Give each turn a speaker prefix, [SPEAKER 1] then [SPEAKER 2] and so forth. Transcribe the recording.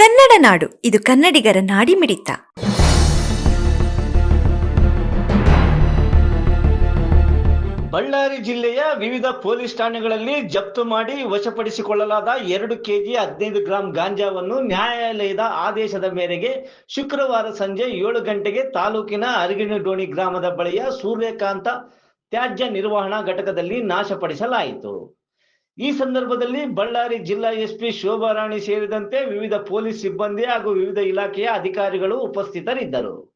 [SPEAKER 1] ಕನ್ನಡ ನಾಡು, ಇದು ಕನ್ನಡಿಗರ ನಾಡಿಮಿಡಿತ
[SPEAKER 2] ಬಳ್ಳಾರಿ ಜಿಲ್ಲೆಯ ವಿವಿಧ ಪೊಲೀಸ್ ಠಾಣೆಗಳಲ್ಲಿ ಜಪ್ತು ಮಾಡಿ ವಶಪಡಿಸಿಕೊಳ್ಳಲಾದ ಎರಡು ಕೆಜಿ ಹದಿನೈದು ಗ್ರಾಂ ಗಾಂಜಾವನ್ನು ನ್ಯಾಯಾಲಯದ ಆದೇಶದ ಮೇರೆಗೆ ಶುಕ್ರವಾರ ಸಂಜೆ ಏಳು ಗಂಟೆಗೆ ತಾಲೂಕಿನ ಅರಗಿನಡೋಣಿ ಗ್ರಾಮದ ಬಳಿಯ ಸೂರ್ಯಕಾಂತ ತ್ಯಾಜ್ಯ ನಿರ್ವಹಣಾ ಘಟಕದಲ್ಲಿ ನಾಶಪಡಿಸಲಾಯಿತು. ಈ ಸಂದರ್ಭದಲ್ಲಿ ಬಳ್ಳಾರಿ ಜಿಲ್ಲಾ ಎಸ್ಪಿ ಶೋಭಾರಾಣಿ ಸೇರಿದಂತೆ ವಿವಿಧ ಪೊಲೀಸ್ ಸಿಬ್ಬಂದಿ ಹಾಗೂ ವಿವಿಧ ಇಲಾಖೆಯ ಅಧಿಕಾರಿಗಳು ಉಪಸ್ಥಿತರಿದ್ದರು.